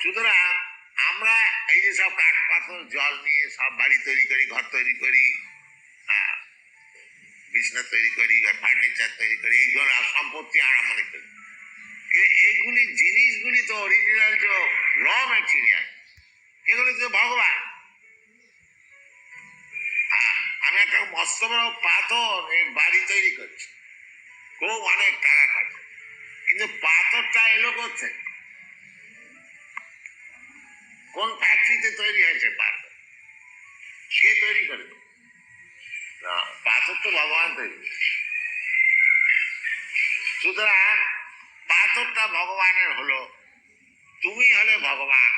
সুতরাং আমরা এই যে সব কাঠ পাথর জল নিয়ে সব বাড়ি তৈরি করি ঘর তৈরি করি হ্যাঁ, বিছনা তৈরি করি বা ফার্নিচার তৈরি করি এই ধরনের সম্পত্তি আমরা মনে করি এইগুলি জিনিসগুলি তো অরিজিনাল যে র ম্যাটেরিয়াল এগুলি তো ভগবান। হ্যাঁ, আমি একটা মস্ত বড় পাথর এর বাড়ি তৈরি করছি খুব অনেক টাকা খরচ। কিন্তু পাথরটা এলো করছে কোন ফ্যাক্টরিতে তৈরি হয়েছে পাথর? সে তৈরি করে না, পাথর তো ভগবান তৈরি। সুতরাং পাথরটা ভগবানের হলো, তুমি হলে ভগবান,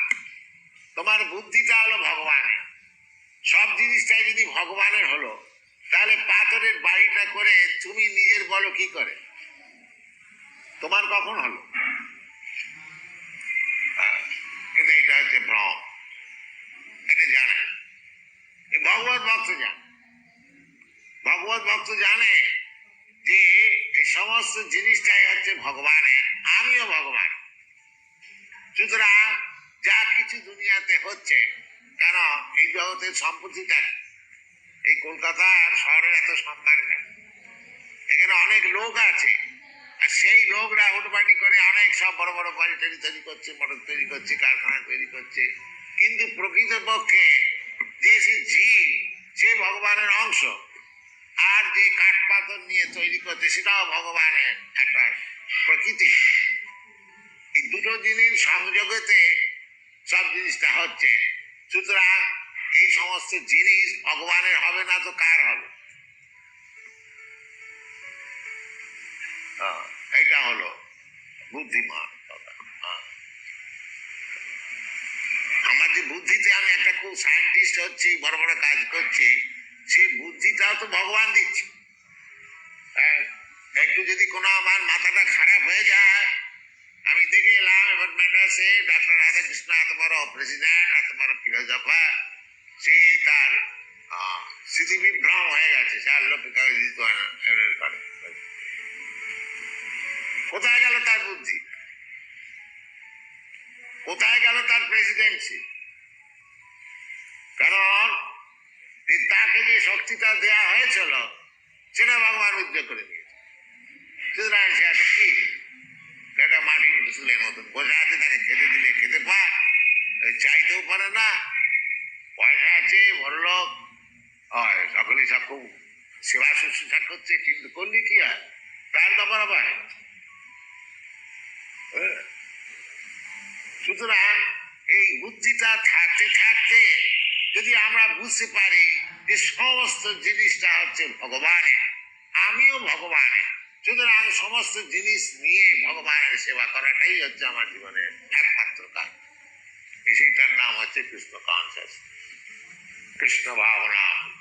তোমার বুদ্ধিটা হলো ভগবানের। সব জিনিসটাই যদি ভগবানের হলো, তাহলে পাথরের বাড়িটা করে তুমি নিজের বলো কি করে? তোমার কখন হলো? ভক্ত জানে ভগবত ভক্ত জানে যে এই সমস্ত জিনিসটাই হচ্ছে ভগবানের, আমিও ভগবান। সুতরাং যা কিছু দুনিয়াতে হচ্ছে, কেন এই জগতের সম্পত্তিটা? এই কলকাতা আর শহরের এত সম্মান কেন এখানে অনেক লোক আছে, আর সেই লোকরা হুটবাটি করে অনেক সব বড় বড় বাড়ি তৈরি করছে, মোটর তৈরি করছে, কারখানা তৈরি করছে। কিন্তু প্রকৃতপক্ষে যে সে জীব অংশ। আর যে কাঠ পাথর নিয়ে তৈরি করছে সেটাও ভগবানের একটা প্রকৃতি। এই দুটো জিনিস সংযোগেতে সব জিনিসটা হচ্ছে। সুতরাং এই সমস্ত জিনিস ভগবানের হবে না তো কার হবে? হ্যাঁ, এইটা হলো বুদ্ধিমান হ্যাঁ। আমার যে বুদ্ধিতে আমি একটা খুব সায়েন্টিস্ট হচ্ছি বড় বড় কাজ করছি সেই বুদ্ধিটাও তো ভগবান দিচ্ছে। হ্যাঁ, একটু যদি কোনো আমার মাথাটা খারাপ হয়ে যায় আমি দেখে এলাম এবার ম্যাড্রাসে ডাক্তার রাধাকৃষ্ণ এত বড় প্রেসিডেন্ট এত বড় ফিলোজফার সে তার স্মৃতিবিভ্রম হয়ে গেছে এর করে। কোথায় গেল তার বুদ্ধি? কোথায় গেল তার প্রেসিডেন্সি? তাকে যে শক্তিটা দেয়া হয়েছিল সেটা ভগবান উদ্যোগ করে দিয়েছে। সুতরাং সে কি? একটা মাটির ফুসুলের মতন বসে আছে তাকে খেতে দিলে খেতে পায় চাইতেও পারে না, পয়সা আছে বড় লোক হয়, সকলেই সব সেবা শুশ্রূষা করছে, কিন্তু করলি কি হয়? তার ব্যাপার পায় সুতরাং এই বুদ্ধিটা থাকতে থাকতে যদি আমরা বুঝতে পারি যে সমস্ত জিনিসটা হচ্ছে ভগবানের, আমিও ভগবানের। সুতরাং সমস্ত জিনিস নিয়ে ভগবানের সেবা করাটাই হচ্ছে আমার জীবনের একমাত্র কাজ। সেইটার নাম হচ্ছে কৃষ্ণ কনসাস কৃষ্ণ ভাবনা।